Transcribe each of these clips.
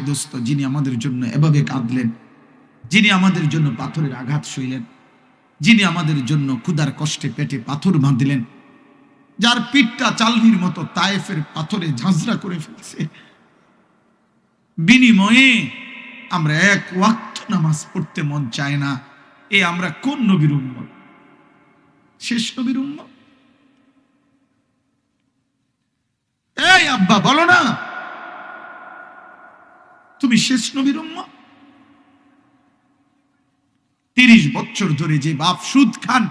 হায় দোস্ত, যিনি আমাদের জন্য এভাবে কাঁদলেন, যিনি আমাদের জন্য পাথরের আঘাত সইলেন, যিনি আমাদের জন্য ক্ষুদার কষ্টে পেটে পাথর বাঁধলেন, যার পিঠটা চালনির মতো তায়েফের পাথরে ঝাঁঝরা করে ফেলছে। বিনিময়ে আমরা এক ওয়াক্ত নামাজ পড়তে মন চায় না, এ আমরা কোন নবীর উম্মত? শেষ নবীর উম্মত? এই আব্বা, বলো না। তুমি শেষ নবীর তিরিশ বছর ধরে যে বাপ সুদ খান,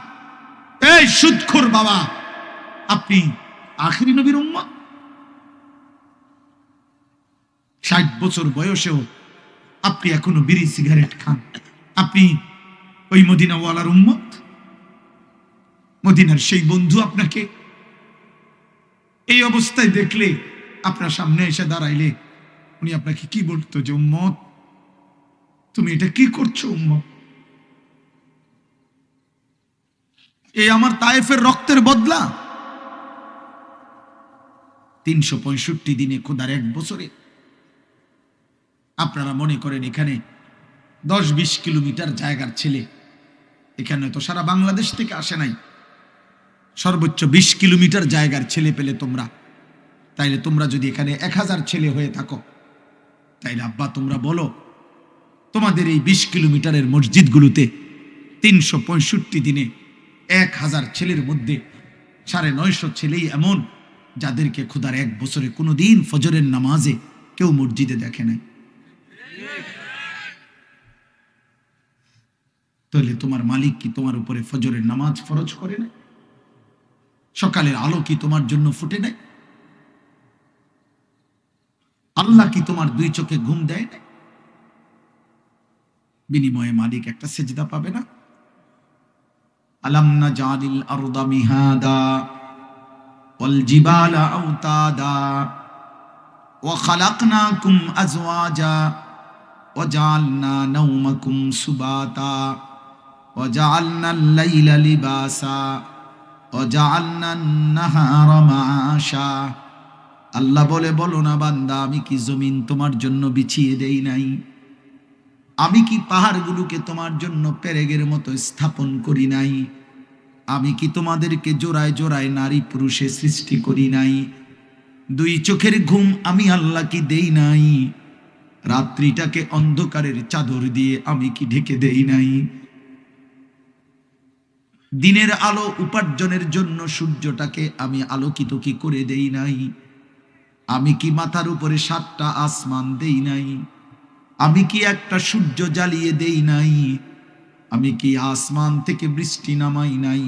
এই সুদখোর বাবা, আপনি আখরি নবীর উম্মত? ষাট বছর বয়সেও আপনি এখনও বিড়ি, সিগারেট খান। আপনি ওই মদিনাওয়ালার উম্মত? মদিনার সেই বন্ধু আপনাকে? এই অবস্থায় দেখলে আপনার সামনে এসে দাঁড়াইলে উনি আপনাকে কি বলতো যে, উম্মত, তুমি এটা কি করছ, উম্মত? এই আমার তায়েফের রক্তের বদলা? তিনশো পঁয়ষট্টি দিনে খোদার এক বছরে। আপনারা মনে করেন এখানে দশ বিশ কিলোমিটার জায়গার ছেলে। এখানে তো সারা বাংলাদেশ থেকে আসে নাই। সর্বোচ্চ বিশ কিলোমিটার জায়গার ছেলে পেলে তোমরা। তাইলে তোমরা যদি এখানে এক হাজার ছেলে হয়ে থাকো তাইলে আব্বা, তোমরা বলো, তোমাদের এই বিশ কিলোমিটারের মসজিদগুলোতে তিনশো পঁয়ষট্টি দিনে এক হাজার ছেলের মধ্যে সাড়ে নয়শো ছেলেই এমন, যাদেরকে খুদার এক বছরে কোনো দিন ফজরের নামাজে কেউ মসজিদে দেখে নাই। তাহলে তোমার মালিক কি তোমার উপরে ফজরের নামাজ ফরজ করে না সকালের আলো কি তোমার জন্য ফুটে নেয় আল্লাহ কি তোমার দুই চোখে ঘুম দেয় না বিনিময়ে মালিক একটা সেজদা পাবে না। আলামনা জালিল আরদা মিহাদা ওয়াল জিবালা আওতাদা ওয়া খালাকনাকুম আজওয়াজা ওয়া জাআলনা নাওমাকুম সুবাতা ওয়া জাআলনা লাইলা লিবাসা ওয়া জাআলনা নাহারা মাআশা। আল্লাহ বলে, বলো না বান্দা, আমি কি জমিন তোমার জন্য বিছিয়ে দেই নাই? আমি কি পাহাড়গুলোকে তোমার জন্য পেরেগের মতো স্থাপন করি নাই? আমি কি তোমাদেরকে জোড়ায় জোড়ায় নারী পুরুষে সৃষ্টি করি নাই? দুই চোখের ঘুম আমি আল্লাহ কি দেই নাই। রাত্রিটাকে অন্ধকারের চাদর দিয়ে আমি কি ঢেকে দেই নাই? দিনের আলো উপার্জনের জন্য সূর্যটাকে আমি আলোকিত কি করে দেই নাই? আমি কি মাথার উপরে সাতটা আসমান দেই নাই? আমি কি একটা সূর্য জ্বালিয়ে দেই নাই? আমি কি আসমান থেকে বৃষ্টি নামাই নাই?